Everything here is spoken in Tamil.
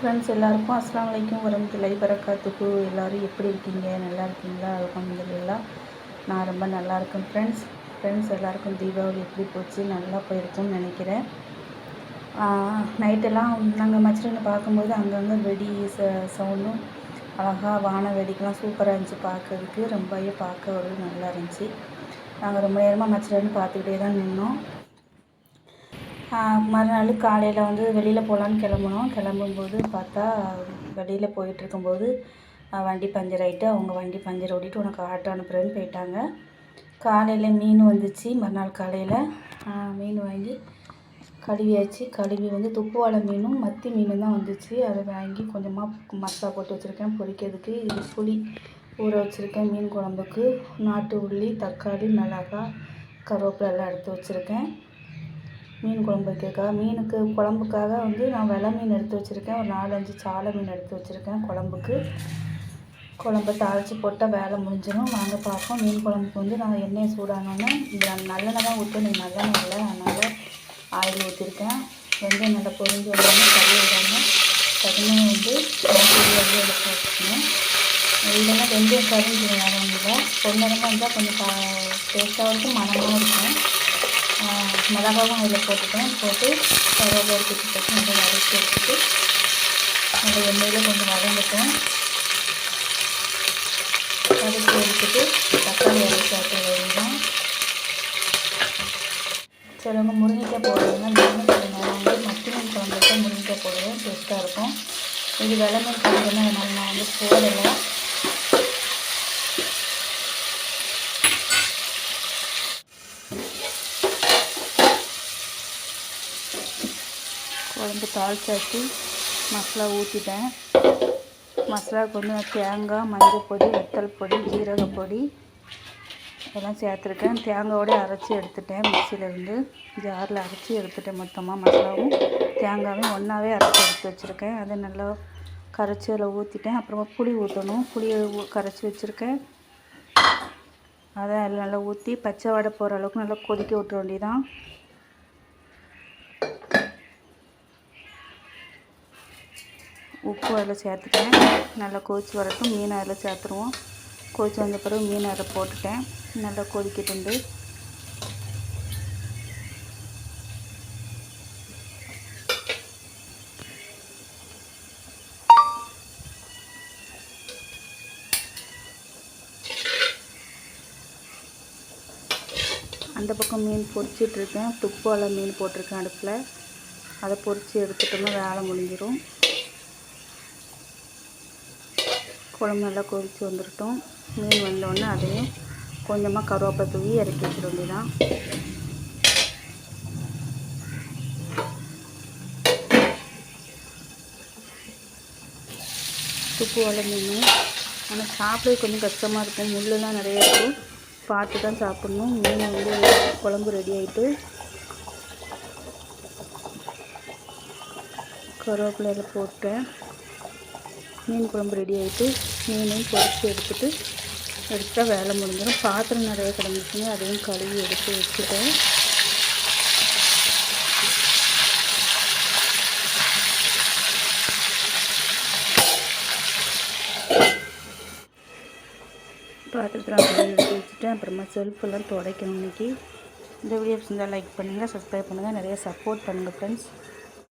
ஃப்ரெண்ட்ஸ் எல்லாருக்கும் அஸ்லாம் வலைக்கும் வரமத்துல்லாஹி வரகாத்துக்கு எல்லோரும் எப்படி இருக்கீங்க? நல்லா இருக்கீங்களா? அலமதுல்லா நான் ரொம்ப நல்லா இருக்கேன் ஃப்ரெண்ட்ஸ் ஃப்ரெண்ட்ஸ் எல்லாருக்கும் தீபாவளி எப்படி போச்சு? நல்லா போயிருக்கும்னு நினைக்கிறேன். நைட்டெல்லாம் நாங்கள் மச்சிரனை பார்க்கும்போது அங்கங்கே வெடி ச சவுண்டும் அழகாக வான வெடிக்கெலாம் சூப்பராக இருந்துச்சு பார்க்கறதுக்கு. ரொம்பவே பார்க்க ஒரு நல்லா இருந்துச்சு. நாங்கள் ரொம்ப நேரமாக மச்சிரன்னு பார்த்துக்கிட்டே தான் நின்னோம். மறுநாள் காலையில் வந்து வெளியில் போகலான்னு கிளம்புனோம். கிளம்பும்போது பார்த்தா வெளியில் போயிட்டுருக்கும்போது வண்டி பஞ்சர் ஆகிட்டு அவங்க வண்டி பஞ்சர் ஓட்டிட்டு உனக்கு ஆட்டோ அனுப்புகிறேன்னு போயிட்டாங்க. காலையில் மீன் வந்துச்சு. மறுநாள் காலையில் மீன் வாங்கி கழுவியாச்சு. கழுவி வந்து துப்புவாழை மீனும் மத்தி மீனும் தான் வந்துச்சு. அதை வாங்கி கொஞ்சமாக மசாலா போட்டு வச்சுருக்கேன். பொரிக்கிறதுக்கு இது புளி ஊற வச்சுருக்கேன் மீன் குழம்புக்கு. நாட்டு உள்ளி தக்காளி மிளகா கருவேப்பிலை எல்லாம் எடுத்து வச்சுருக்கேன். மீன் குழம்பு வைக்கிறதுக்காக. மீனுக்கு குழம்புக்காக வந்து நான் வெலை மீன் எடுத்து வச்சுருக்கேன். ஒரு நாலஞ்சு சாலை மீன் எடுத்து வச்சுருக்கேன் குழம்புக்கு. குழம்ப தாளித்து போட்டால் வேலை முடிஞ்சிடும். வாங்க பார்ப்போம். மீன் குழம்புக்கு வந்து நான் எண்ணெயை சூடானோன்னே இதில் நல்லெண்ணெய் தான் ஊற்றணும். நல்லெண்ணெய் இல்லை. அதனால் ஆயில் ஊற்றிருக்கேன் வெந்தயம் நல்லா பொரிஞ்சு வந்தோடனே கறி விடாமல் டக்குனு வந்து எடுத்து வந்து இல்லைன்னா வெந்தயம் கறிஞ்சு வேறு ஒன்றும் இல்லை. பொன்னரமாக இருந்தால் கொஞ்சம் டேஸ்ட்டாக இருக்கும். மனமாகவும் இருக்கும். மிளகாவும் அதில் போட்டுட்டேன். போட்டு கருவேப்பிலை எடுத்து போட்டு நல்லா வதக்கி எடுத்துட்டு நல்லா எண்ணெயில் கொஞ்சம் வதங்கட்டும் வதக்கி எடுத்துட்டு தக்காளி அரைச்சி ஆட்ட வேண்டியதான் சிலவங்க முருங்கைக்காய் போடுறதுன்னா நானும் சில வந்து மத்தி மீன் குழம்புக்கு முருங்கைக்காய் போடுவேன் டேஸ்ட்டாக இருக்கும். இது வெலை மீன் குழம்புன்னு அதனால் நான் வந்து போடலை. உடம்பு தாளிச்சாச்சு. மசாலா ஊற்றிட்டேன் மசாலாவுக்கு வந்து நான் தேங்காய் மஞ்சள் பொடி வெத்தல் பொடி ஜீரக பொடி இதெல்லாம் சேர்த்துருக்கேன். தேங்காயோடய அரைச்சி எடுத்துட்டேன் மிக்சியிலேருந்து ஜாரில் அரைச்சி எடுத்துட்டேன் மொத்தமாக மசாலாவும். தேங்காயும் ஒன்றாவே அரைச்சி எடுத்து வச்சுருக்கேன். அதை நல்லா கரைச்சி அதில் ஊற்றிட்டேன் அப்புறமா புளி ஊற்றணும் புளியை கரைச்சி வச்சுருக்கேன். அதை நல்லா ஊற்றி பச்சை வடை போகிற அளவுக்கு நல்லா கொதிக்க விட்டுற வேண்டியதான் உப்பு அதில் சேர்த்துட்டேன். நல்லா கொதிச்சு வரட்டும். மீன் அதில் சேர்த்துருவோம். கொதிச்சு வந்த பிறகு மீன் அதில் போட்டுட்டேன். நல்லா கொதிக்கிட்டு அந்த பக்கம் மீன் பொறிச்சிட்ருக்கேன் துப்பால மீன் போட்டிருக்கேன் அடுப்பில். அதை பொரித்து எடுத்துட்டோம்னா வேலை முடிஞ்சிடும் குழம்பு நல்லா கொதித்து வந்துடட்டும் மீன் வந்தோடனே அதையும் கொஞ்சமாக கருவேப்பிலை தூவி இறக்கி வச்சிட வேண்டியதான் துப்பு வள மீன் ஆனால் சாப்பிட கொஞ்சம் கஷ்டமாக இருக்கும் முள்ளெல்லாம் நிறைய இருக்கும் பார்த்து தான் சாப்பிட்ணும். மீன் வந்து குழம்பு ரெடி ஆகிட்டு கருவேப்பிலையில் போட்டேன். மீன் குழம்பு ரெடி ஆகிட்டு மீனையும் பொரித்து எடுத்துட்டு எடுத்தால் வேலை முடிஞ்சிடும். பாத்திரம் நிறைய கிடந்துச்சுங்க அதையும் கழுவி எடுத்து வச்சுட்டேன். பாத்திரத்தில் அப்படியே எடுத்து வச்சுட்டேன். அப்புறமா செல்ஃபெல்லாம் துடைக்கணும் இன்றைக்கி இந்த வீடியோ இருந்தால் லைக் பண்ணுங்கள் சப்ஸ்கிரைப் பண்ணுங்கள் நிறைய சப்போர்ட் பண்ணுங்கள் ஃப்ரெண்ட்ஸ்